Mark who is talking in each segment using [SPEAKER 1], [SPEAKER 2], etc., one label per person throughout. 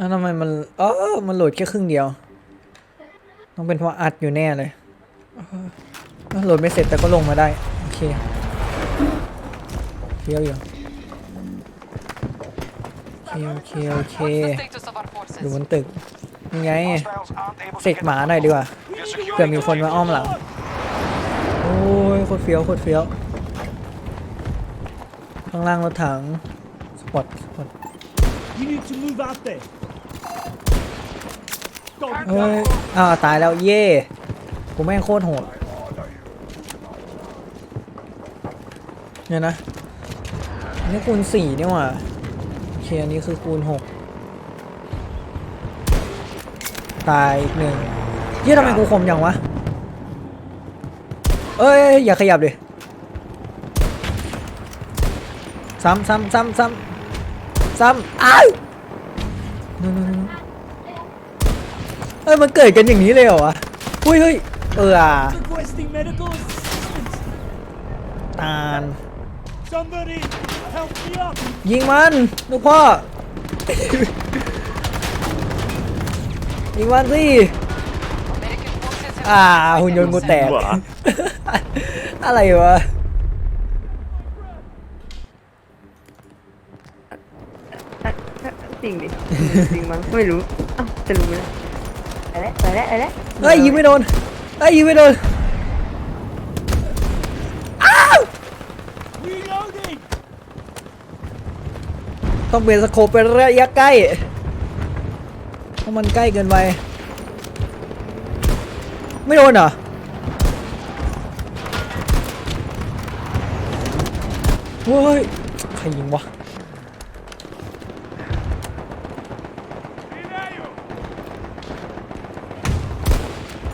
[SPEAKER 1] อ้าวทำไมมันเออมันโหลดแค่ครึ่งเดียว ต้องเป็นเพราะอัดอยู่แน่เลยโหลดไม่เสร็จแต่ก็ลงมาได้ โอเคเที่ยวอยู่โอเคโอเคโอเค
[SPEAKER 2] What's the status of our
[SPEAKER 1] ดูบนตึกยังไงเสก
[SPEAKER 3] get
[SPEAKER 1] หมาหน่อยดีกว่าเผื่อมีคนมาอ้อมหลังโอ้ยโคตรเฟี้ยวโคตรเฟี้ยวข้างล่างรถถังสปอตสปอต เอ้ยอ้าวตายแล้วเย่กูแม่งโคตรโหดเนี่ยนะอันนี่คูณสี่นี่หว่าโอเคอันนี้คือคูณหกตายอีกหนึ่งเยี่ยทำไมกูคมยังวะ เอ้ยอย่าขยับดิซ้ำซ้ำซ้ำซ้ำซ้ำอ้าวนู่น อ้ยมันเกิดกันอย่างนี้เลยเหรอวะอุ้ยเฮ้ยเอออะ
[SPEAKER 4] Requesting medical assistance.
[SPEAKER 1] ตาล
[SPEAKER 4] Somebody help me up.
[SPEAKER 1] ยิงมันลูกพ่อ ยิงมันสิ
[SPEAKER 2] American forces have
[SPEAKER 1] อ่า หุ่นยนต์กูแตกอะไรวะ
[SPEAKER 5] จริงดิ จริงมั้งไม่รู้เอ้าจะรู้ไหม ไปแล้วไปแล้วไปแล้ว
[SPEAKER 1] เฮ้ยยิงไม่โดนเฮ้ยยิงไม่โดน
[SPEAKER 4] Reloading.
[SPEAKER 1] ต้องเปลี่ยนสโคปเป็นระยะใกล้เพราะมันใกล้เกินไปไม่โดนเหรอเฮ้ยใครยิงวะ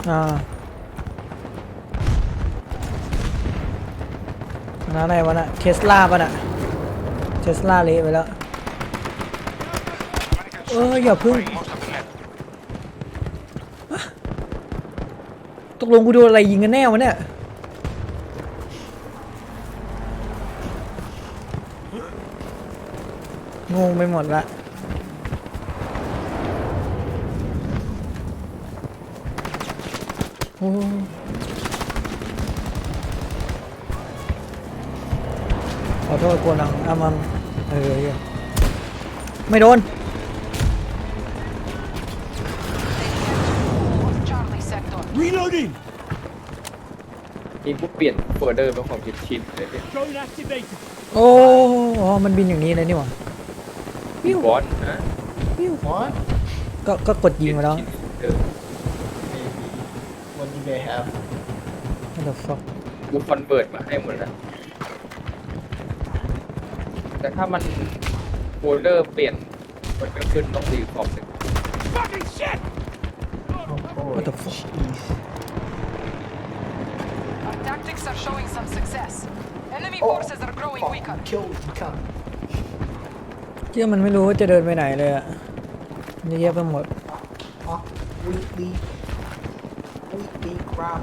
[SPEAKER 1] อ่าอันนั้นอะไรวะน่ะเทสลาปะน่ะเทสลาเละไปแล้ว เอออย่าพึ่งตกลงกูโดนอะไรยิงกันแน่วะเนี่ยงงไปหมดละ โอ้ ขอโทษกวนหลังอามันเออเหี้ยไม่โดน
[SPEAKER 2] Charlie sector.
[SPEAKER 4] Reloading.
[SPEAKER 6] นี่กูเปลี่ยนโฟลเดอร์เป็นความคิดชินเลยเนี่ย
[SPEAKER 4] Drone activated.
[SPEAKER 1] โอ้อ๋อมันบินอย่างนี้เลยนี่หว่า
[SPEAKER 6] มีบอสนะ
[SPEAKER 1] ก็ก็กดยิงมาแล้ว
[SPEAKER 6] เออ
[SPEAKER 7] What do they have?
[SPEAKER 1] What the fuck
[SPEAKER 6] กูคอนเวิร์ตมาให้หมดแล้ว แต่ถ้ามันโฟลเดอร์เปลี่ยน มันก็ขึ้นต้องรีคอมหนึ่ง
[SPEAKER 4] Fucking shit.
[SPEAKER 7] Oh,
[SPEAKER 1] What the fuck?
[SPEAKER 7] jeez.
[SPEAKER 2] Our tactics are showing some success. Enemy
[SPEAKER 7] Oh.
[SPEAKER 2] forces are growing
[SPEAKER 7] Oh,
[SPEAKER 2] weaker.
[SPEAKER 7] kill you cunt.
[SPEAKER 1] เที่ยมันไม่รู้ว่าจะเดินไปไหนเลยอะเยอะแยะไปหมด
[SPEAKER 7] Oh, weekly. Weekly crap.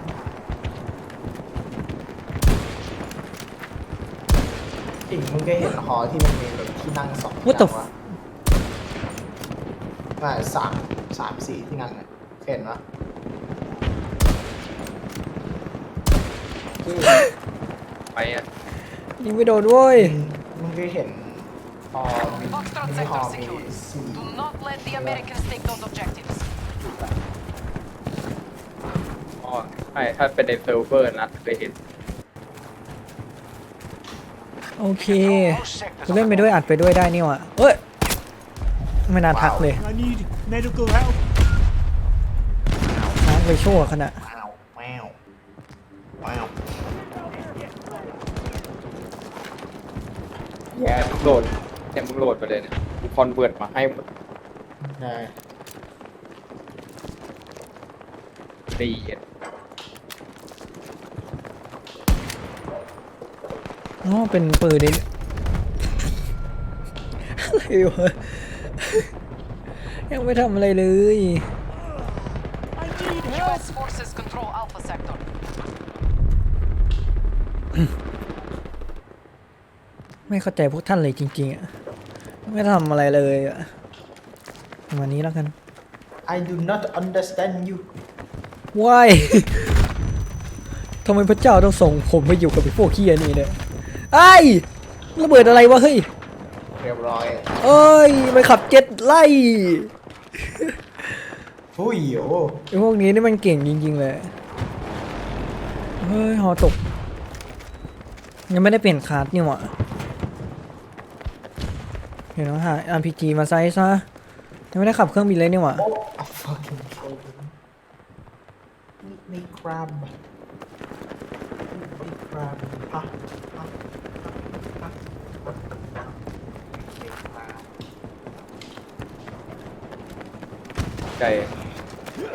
[SPEAKER 7] จริงมึงเคยเห็นหอที่มันมีแบบที่นั่งสอง
[SPEAKER 1] What the
[SPEAKER 7] อย่างวะน่าสามสามสี่ที่นั่งเนี่ยเคยเห็นปะ
[SPEAKER 6] ไปอะ
[SPEAKER 1] ยิงไม่โดนเว้ย
[SPEAKER 7] มึงเคยเห็นหอมี
[SPEAKER 2] Foxtrot
[SPEAKER 7] มีหอ
[SPEAKER 2] sector
[SPEAKER 7] มี
[SPEAKER 2] secured.
[SPEAKER 7] สี่
[SPEAKER 2] Do not let the Americans take those objectives.
[SPEAKER 6] อ๋อใช่ถ้าเป็นในเซิร์ฟเวอร์นะเคยเห็น
[SPEAKER 1] โอเค
[SPEAKER 3] Most sectors
[SPEAKER 1] กูเล่นไปด้วยอัดไปด้วยได้นี่หว่ะเอ้ยไม่น่าทักเลย
[SPEAKER 4] I need medical help.
[SPEAKER 1] ทักไปชั่วขณะ
[SPEAKER 7] ว้าวว้าวว้าว
[SPEAKER 6] แย่มึงโหลดแย่มึงโหลดไปเลยเนี่ยกูคอนเวิร์ตมาให้หมด
[SPEAKER 7] ได้
[SPEAKER 6] ดีอะ
[SPEAKER 1] อ๋อเป็นปืนนี่อะไรวะยังไม่ทำอะไรเลย
[SPEAKER 4] I need help.
[SPEAKER 2] US forces control Alpha sector.
[SPEAKER 1] ไม่เข้าใจพวกท่านเลยจริงๆอะไม่ทำอะไรเลยอะประมาณนี้แล้วกัน
[SPEAKER 7] I do not understand you
[SPEAKER 1] ว้ายทำไมพระเจ้าต้องส่งผมไปอยู่กับไอ้พวกเคียนี่เนี่ย ไอ้ยระเบิดอะไรวะเฮ้ย
[SPEAKER 7] เรียบร้อย
[SPEAKER 1] เอ้ยมันขับเจ็ตไล่
[SPEAKER 7] หุ้ยโอ้
[SPEAKER 1] ไอ้พวกนี้นี่มันเก่งจริงๆเลยเฮ้ยหอตก ยังไม่ได้เปลี่ยนคาร์ดนี่หว่าเห็นแล้วหา RPG มาใส่ซะยังไม่ได้ขับเครื่องบินเลยนี่หว่า
[SPEAKER 7] โอ้ a fucking kill นี่นี่ครับนี่ครับฮะฮะฮะโอเคครับ
[SPEAKER 6] ใจ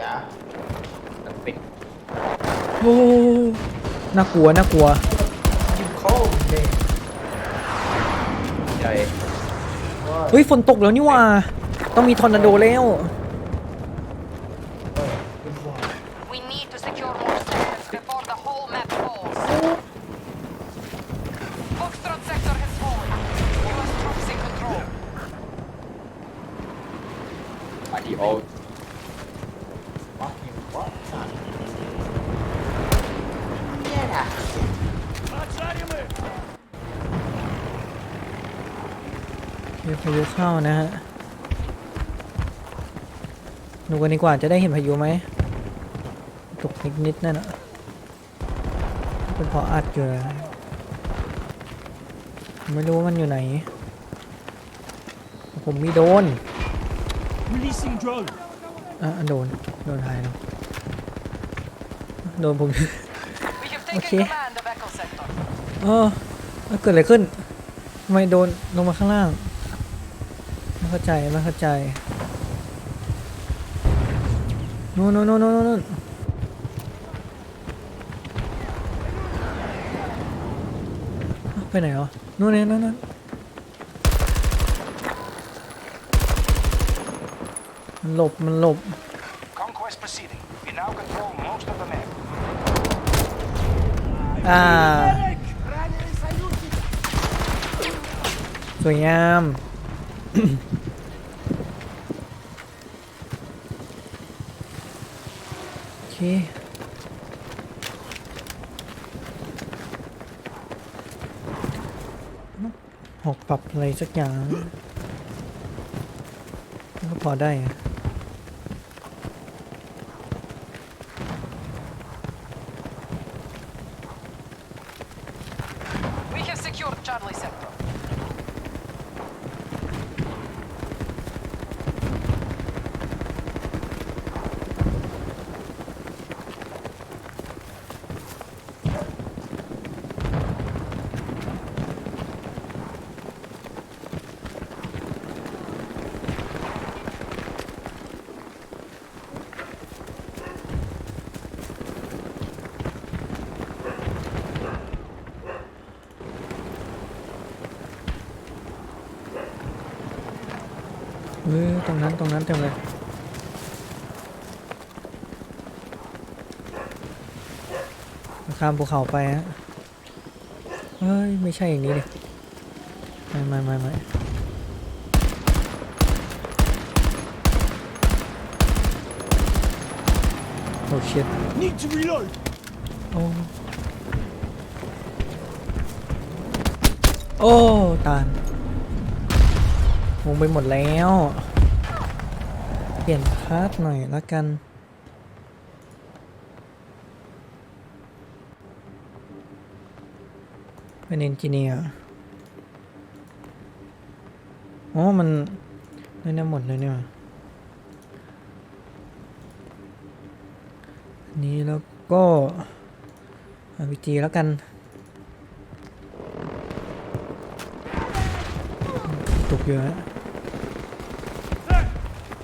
[SPEAKER 7] อย่า
[SPEAKER 6] มันติด
[SPEAKER 1] โอ้น่ากลัวน่ากลัว
[SPEAKER 7] you cold man
[SPEAKER 6] ใจ
[SPEAKER 1] เฮ้ยฝนตกแล้วนี่หว่า ต้องมีทอร์นาโดแล้ว
[SPEAKER 7] เดี๋
[SPEAKER 1] ยวพายุเข้านะฮะดูกันดีกว่าจะได้เห็นพายุไหมตกนิดๆนั่นอะเป็นเพราะอัดอยู่เลยไม่รู้ว่ามันอยู่ไหน ผมมีโดน
[SPEAKER 4] Releasing drone.
[SPEAKER 1] อะโดน โดนหายแล้วโดนผม
[SPEAKER 2] We have taken
[SPEAKER 1] Okay.
[SPEAKER 2] command of Echo sector.
[SPEAKER 1] เออแล้วเกิดอะไรขึ้นทำไมโดนลงมาข้างล่าง ไม่เข้าใจไม่เข้าใจนู่นนู่นนู่นนู่นนู่นเอ้าไปไหนอะนู่นนี่นู่นนู่นมันหลบมันหลบ
[SPEAKER 3] Conquest proceeding. We now control most of the map.
[SPEAKER 1] อ่าสวยงาม โอเคหกปรับอะไรสักอย่างก็พอได้อะ
[SPEAKER 2] We have secured Charlie sector.
[SPEAKER 1] เออตรงนั้นตรงนั้นเต็มเลยข้ามภูเขาไปฮะเฮ้ย ไม่ใช่อย่างนี้ดิไม่ไม่ไม่ไม่โอ้ชิต
[SPEAKER 4] Need to reload.
[SPEAKER 1] โอ้โอ้ ตาน วงไปหมดแล้ว เปลี่ยนคาร์ดหน่อยละกัน เป็นเอนจิเนียร์อ๋อ มันได้นหมดเลยเนี่ยนี้แล้วก็อาพีจีแล้วกันตกเยอะ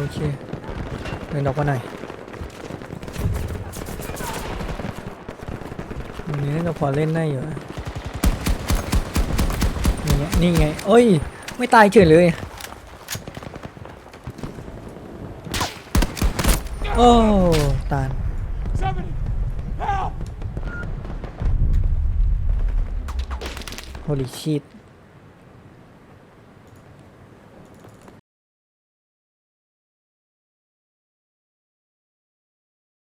[SPEAKER 1] โอเคเดินออกมาหน่อยตรงนี้น่าจะพอเล่นได้อยู่นี่ไงนี่ไงเอ้ย ไม่ตายเฉยเลยโอ้ตาน
[SPEAKER 4] Somebody! Help!
[SPEAKER 1] holy shit